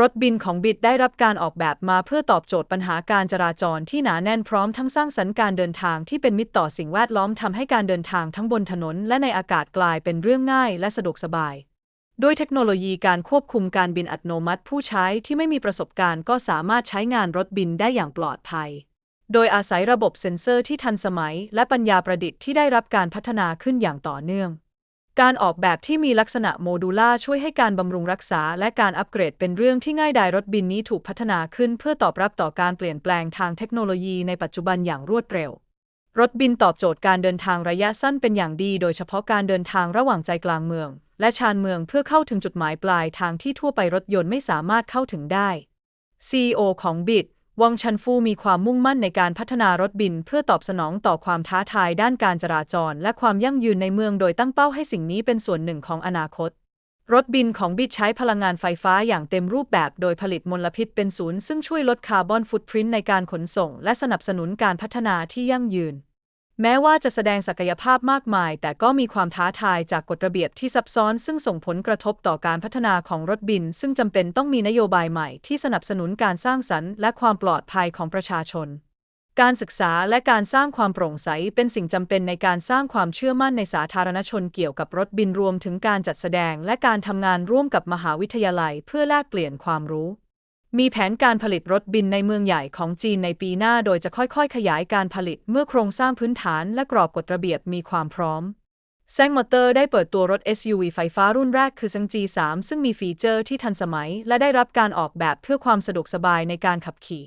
รถบินของบิดได้รับการออกแบบมาเพื่อตอบโจทย์ปัญหาการจราจรที่หนาแน่นพร้อมทั้งสร้างสรรค์การเดินทางที่เป็นมิตรต่อสิ่งแวดล้อมทำให้การเดินทางทั้งบนถนนและในอากาศกลายเป็นเรื่องง่ายและสะดวกสบายด้วยเทคโนโลยีการควบคุมการบินอัตโนมัติ ผู้ใช้ที่ไม่มีประสบการณ์ก็สามารถใช้งานรถบินได้อย่างปลอดภัย โดยอาศัยระบบเซ็นเซอร์ที่ทันสมัย และปัญญาประดิษฐ์ที่ได้รับการพัฒนาขึ้นอย่างต่อเนื่อง การออกแบบที่มีลักษณะโมดูล่าช่วยให้การบำรุงรักษาและการอัปเกรดเป็นเรื่องที่ง่ายดายรถบินนี้ถูกพัฒนาขึ้นเพื่อตอบรับต่อการเปลี่ยนแปลงทางเทคโนโลยีในปัจจุบันอย่างรวดเร็ว รถบินตอบโจทย์การเดินทางระยะสั้นเป็นอย่างดี โดยเฉพาะการเดินทางระหว่างใจกลางเมือง และชานเมืองเพื่อเข้าถึงจุดหมายปลายทางที่ทั่วไปรถยนต์ไม่สามารถเข้าถึงได้ CEO ของบิ วังชันฟูมีความมุ่งมั่นในการพัฒนารถบิน เพื่อตอบสนองต่อความท้าทายด้านการจราจร และความยั่งยืนในเมืองโดยตั้งเป้าให้สิ่งนี้เป็นส่วนหนึ่งของอนาคต รถบินของบิดใช้พลังงานไฟฟ้าอย่างเต็มรูปแบบโดยผลิตมลพิษเป็นศูนย์ซึ่งช่วยลดคาร์บอนฟุตพริ้นในการขนส่ง และสนับสนุนการพัฒนาที่ยั่งยืน แม้ว่าจะแสดงศักยภาพมากมาย แต่ก็มีความท้าทายจากกฎระเบียบที่ซับซ้อน ซึ่งส่งผลกระทบต่อการพัฒนาของรถบิน ซึ่งจำเป็นต้องมีนโยบายใหม่ที่สนับสนุนการสร้างสรรค์และความปลอดภัยของประชาชน การศึกษาและการสร้างความโปร่งใสเป็นสิ่งจำเป็นในการสร้างความเชื่อมั่นในสาธารณชนเกี่ยวกับรถบินรวมถึงการจัดแสดง และการทำงานร่วมกับมหาวิทยาลัย เพื่อแลกเปลี่ยนความรู้ มีแผนการผลิตรถบินในเมืองใหญ่ของจีนในปีหน้าโดยจะค่อยๆ ขยายการผลิตเมื่อโครงสร้างพื้นฐานและกรอบกฎระเบียบมีความพร้อม แซงมอเตอร์ได้เปิดตัวรถ SUV ไฟฟ้ารุ่นแรกคือซัง G3 ซึ่งมีฟีเจอร์ที่ทันสมัย และได้รับการออกแบบเพื่อความสะดวกสบายในการขับขี่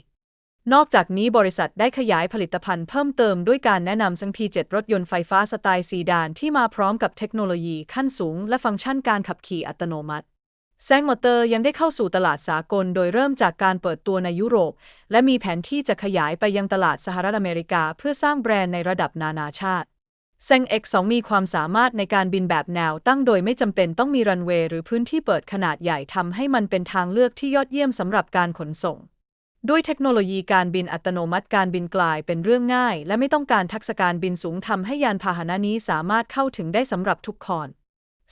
นอกจากนี้บริษัทได้ขยายผลิตภัณฑ์เพิ่มเติมด้วยการแนะนำซัง P7 รถยนต์ไฟฟ้าสไตล์ซีดานที่มาพร้อมกับเทคโนโลยีขั้นสูง และฟังก์ชันการขับขี่อัตโนมัติ แซงมอเตอร์ยังได้เข้าสู่ตลาดสากลโดยเริ่มจากการเปิดตัวในยุโรป และมีแผนที่จะขยายไปยังตลาดสหรัฐอเมริกา เพื่อสร้างแบรนด์ในระดับนานาชาติแซง X2 มีความสามารถในการบินแบบแนวตั้งโดยไม่จำเป็นต้องมีรันเวย์หรือพื้นที่เปิดขนาดใหญ่ทำให้มันเป็นทางเลือกที่ยอดเยี่ยมสำหรับการขนส่ง ด้วยเทคโนโลยีการบินอัตโนมัติการบินกลายเป็นเรื่องง่าย และไม่ต้องการทักษะการบินสูงทำให้ยานพาหนะนี้สามารถเข้าถึงได้สำหรับทุกคน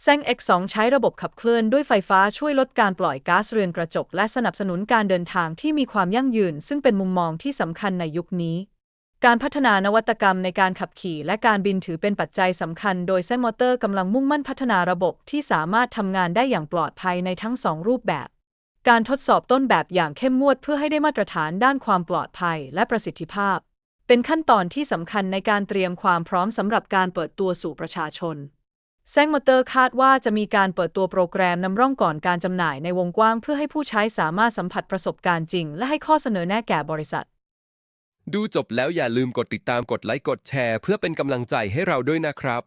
แซง X2 ใช้ระบบขับเคลื่อนด้วยไฟฟ้าช่วยลดการปล่อยก๊าซเรือนกระจก และสนับสนุนการเดินทางที่มีความยั่งยืน ซึ่งเป็นมุมมองที่สำคัญในยุคนี้ การพัฒนานวัตกรรมในการขับขี่และการบินถือเป็นปัจจัยสำคัญ โดยแซงมอเตอร์กำลังมุ่งมั่นพัฒนาระบบที่สามารถทำงานได้อย่างปลอดภัยในทั้งสองรูปแบบ การทดสอบต้นแบบอย่างเข้มงวดเพื่อให้ได้มาตรฐานด้านความปลอดภัยและประสิทธิภาพ เป็นขั้นตอนที่สำคัญในการเตรียมความพร้อมสำหรับการเปิดตัวสู่ประชาชน แซงมอเตอร์คาดว่าจะมีการเปิดตัวโปรแกรมนำร่องก่อนการจำหน่ายในวงกว้าง เพื่อให้ผู้ใช้สามารถสัมผัสประสบการณ์จริง และให้ข้อเสนอแนะแก่บริษัท ดูจบแล้วอย่าลืมกดติดตามกดไลค์กดแชร์ เพื่อเป็นกำลังใจให้เราด้วยนะครับ